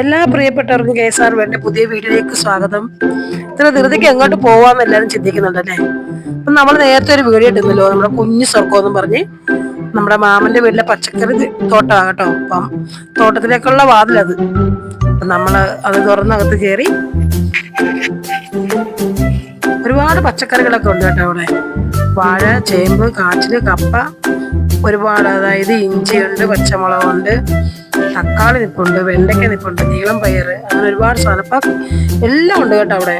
എല്ലാ പ്രിയപ്പെട്ടവർക്കും K S R വേണ്ട പുതിയ വീഡിയോയിലേക്ക് സ്വാഗതം. ഇത്ര ധൃതിക്ക് എങ്ങോട്ട് പോവാന്ന് എല്ലാവരും ചിന്തിക്കുന്നുണ്ടല്ലേ? അപ്പൊ നമ്മൾ നേരത്തെ ഒരു വീഡിയോ ഇടുന്നല്ലോ നമ്മുടെ കുഞ്ഞു സ്വർഗം എന്നും പറഞ്ഞ് നമ്മുടെ മാമന്റെ വീട്ടിലെ പച്ചക്കറി തോട്ടമാകട്ടോ അപ്പം തോട്ടത്തിലേക്കുള്ള വാതിലത് അത്. നമ്മൾ അത് തുറന്നകത്ത് കയറി ഒരുപാട് പച്ചക്കറികളൊക്കെ ഉണ്ട് കേട്ടോ അവിടെ. വാഴ ചേമ്പ് കാച്ചിൽ കപ്പ ഒരുപാട്. അതായത് ഇഞ്ചിയുണ്ട് പച്ചമുളകുണ്ട്. തക്കാളി നിപ്പുണ്ട് വെണ്ടയ്ക്ക നിപ്പുണ്ട് നീളം പയർ അങ്ങനെ ഒരുപാട് സാധനം. എല്ലാം ഉണ്ട് കേട്ടോ അവിടെ.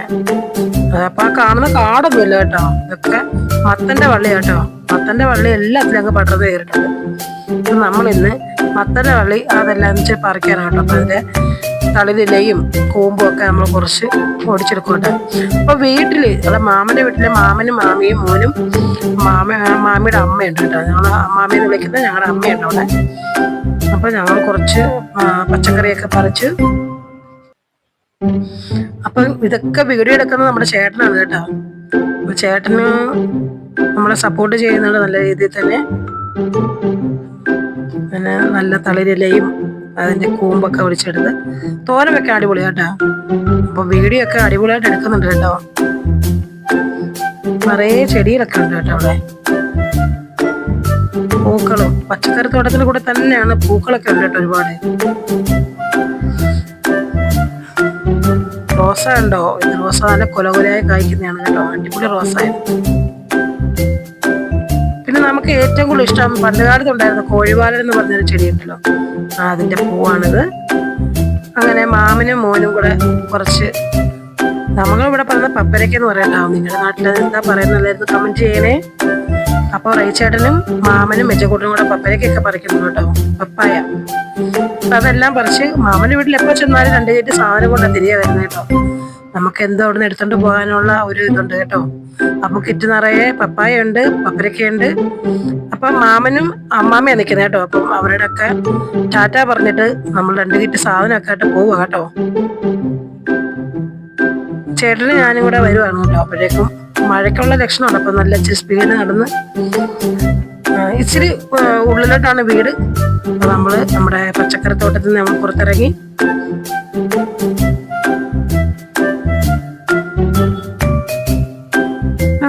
അപ്പൊ ആ കാണുന്ന കാടൊന്നുമില്ല കേട്ടോ. ഇതൊക്കെ മത്തന്റെ വള്ളി കേട്ടോ. മത്തന്റെ വള്ളി എല്ലാത്തിലും അങ്ങ് പടർന്ന് കയറിയിട്ടുണ്ട് അപ്പൊ നമ്മളിന്ന് മത്തന്റെ വള്ളി അതെല്ലാം വെച്ച് പറിക്കാനാണ് കേട്ടോ. അപ്പൊ അതിന്റെ തളിരിലയും കൂമ്പും ഒക്കെ നമ്മൾ കുറച്ച് ഓടിച്ചെടുക്കുന്നുണ്ട് അപ്പൊ വീട്ടിൽ അതെ മാമന്റെ വീട്ടിലെ മാമനും മാമിയും മോനും മാമ മാമിയുടെ അമ്മയുണ്ട് കേട്ടോ. ഞങ്ങൾ മാമിയെന്ന് വിളിക്കുന്നത് ഞങ്ങളുടെ അമ്മയുണ്ട് അവിടെ. അപ്പൊ ഞങ്ങൾ കുറച്ച് പച്ചക്കറിയൊക്കെ പറിച്ച്. അപ്പൊ ഇതൊക്കെ വീഡിയോ എടുക്കുന്നത് നമ്മുടെ ചേട്ടനാണ് കേട്ടോ. അപ്പൊ ചേട്ടന് നമ്മളെ സപ്പോർട്ട് ചെയ്യുന്നുണ്ട് നല്ല രീതിയിൽ തന്നെ. പിന്നെ നല്ല തളിരിലയും അതിന്റെ കൂമ്പൊക്കെ ഒഴിച്ചെടുത്ത് തോരമൊക്കെ അടിപൊളിയാട്ടാ. അപ്പോൾ വീഡിയോ ഒക്കെ അടിപൊളിയായിട്ട് എടുക്കുന്നുണ്ട് കേട്ടോ. നിറയെ ചെടികളൊക്കെ ഉണ്ട് കേട്ടോ അവിടെ. പൂക്കളും പച്ചക്കറി തോട്ടത്തിൽ കൂടെ തന്നെയാണ് പൂക്കളൊക്കെ ഉണ്ട് കേട്ടോ ഒരുപാട്. റോസ ഉണ്ടോ ഇത് റോസ നല്ല കൊലകൊലയായി കായ്ക്കുന്നതാണ് കേട്ടോ. അടിപൊളി റോസായിരുന്നു പിന്നെ നമുക്ക് ഏറ്റവും കൂടുതൽ ഇഷ്ടം പണ്ട് കാലത്ത് ഉണ്ടായിരുന്ന കോഴിവാലൻ എന്ന് പറഞ്ഞൊരു ചെടിയുണ്ടല്ലോ ആ അതിന്റെ പൂവാണിത്. അങ്ങനെ മാമനും മോനും കൂടെ കുറച്ച് നമ്മളിവിടെ പറയുന്ന എന്ന് പറയണ്ടാവും നിങ്ങളുടെ നാട്ടിൽ എന്താ പറയുന്നല്ലായിരുന്നു കമന്റ് ചെയ്യണേ. അപ്പൊ റൈച്ചേട്ടനും മാമനും മെച്ചക്കൂട്ടനും കൂടെ പപ്പയ്ക്കൊക്കെ പറിക്കുന്നു കേട്ടോ. പപ്പായ. അപ്പൊ അതെല്ലാം പറിച്ച് മാമന് വീട്ടിൽ എപ്പോ ചെന്നാലും രണ്ട് ചേട്ടി സാധനം കൊണ്ട് തിരികെ വരുന്നത് കേട്ടോ. നമുക്ക് എന്തോ അവിടെ നിന്ന് എടുത്തോണ്ട് പോകാനുള്ള ഒരു ഇതുണ്ട് കേട്ടോ. അപ്പൊ കിറ്റ് നിറയെ പപ്പായ ഉണ്ട് പപ്പരക്കയുണ്ട്. അപ്പൊ മാമനും അമ്മാമ്മയാണ് നിൽക്കുന്നത് കേട്ടോ. അപ്പം അവരുടെ ഒക്കെ ടാറ്റ പറഞ്ഞിട്ട് നമ്മൾ രണ്ട് കിറ്റ് സാധനമൊക്കെ ആയിട്ട് പോവുക കേട്ടോ. ചേട്ടന് ഞാനും കൂടെ വരുവാണ് കേട്ടോ അപ്പോഴേക്കും. മഴയ്ക്കുള്ള ലക്ഷണമാണ്. അപ്പൊ നല്ല ഇച്ചിരി നടന്ന് ഇച്ചിരി ഉള്ളിലോട്ടാണ് വീട്. അപ്പൊ നമ്മൾ നമ്മുടെ പച്ചക്കറി തോട്ടത്തിൽ നിന്ന് നമ്മൾ പുറത്തിറങ്ങി.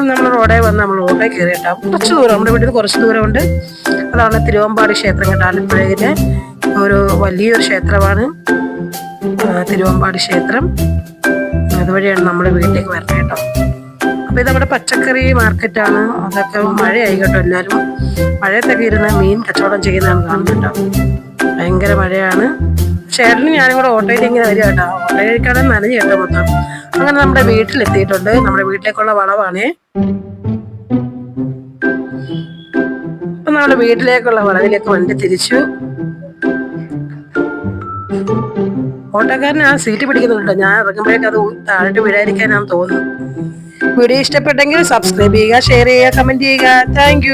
നമ്മൾ റോഡേ വന്ന് നമ്മൾ റോഡേ കയറി കേട്ടോ കുറച്ച് ദൂരം നമ്മുടെ വീട്ടിൽ കുറച്ച് ദൂരമുണ്ട്. അതാണ് തിരുവമ്പാടി ക്ഷേത്രം കേട്ടോ ആലപ്പുഴയിലെ ഒരു വലിയൊരു ക്ഷേത്രമാണ്. തിരുവമ്പാടി ക്ഷേത്രം. അതുവഴിയാണ് നമ്മൾ വീട്ടിലേക്ക് വരുന്നത് കേട്ടോ. അപ്പൊ ഇത് നമ്മുടെ പച്ചക്കറി മാർക്കറ്റാണ്. അതൊക്കെ മഴയായി കേട്ടോ എല്ലാവരും മഴയത്തൊക്കെ ഇരുന്ന് മീൻ കച്ചവടം ചെയ്യുന്നതാണ് കാണുന്നുണ്ടോ ഭയങ്കര മഴയാണ്. ചേട്ടനും ഞാനും കൂടെ ഓട്ടോയിൽ ഇങ്ങനെ വരിക കേട്ടോ. ഓട്ടോയിലേക്കാണ് നനഞ്ഞു കേട്ടോ മൊത്തം. അങ്ങനെ നമ്മുടെ വീട്ടിലെത്തിയിട്ടുണ്ട്. നമ്മുടെ വീട്ടിലേക്കുള്ള വളവാണേ. അപ്പൊ നമ്മുടെ വീട്ടിലേക്കുള്ള വളവിലേക്ക് വണ്ടി തിരിച്ചു. ഓട്ടോക്കാരൻ ആ സീറ്റ് പിടിക്കുന്നുണ്ടോ ഞാൻ ഇറങ്ങുമ്പോഴേക്കത് താഴോട്ട് വീഴാതിരിക്കാനാന്ന് തോന്നുന്നു. വീഡിയോ ഇഷ്ടപ്പെട്ടെങ്കിൽ സബ്സ്ക്രൈബ് ചെയ്യുക ഷെയർ ചെയ്യുക കമന്റ് ചെയ്യുക. താങ്ക്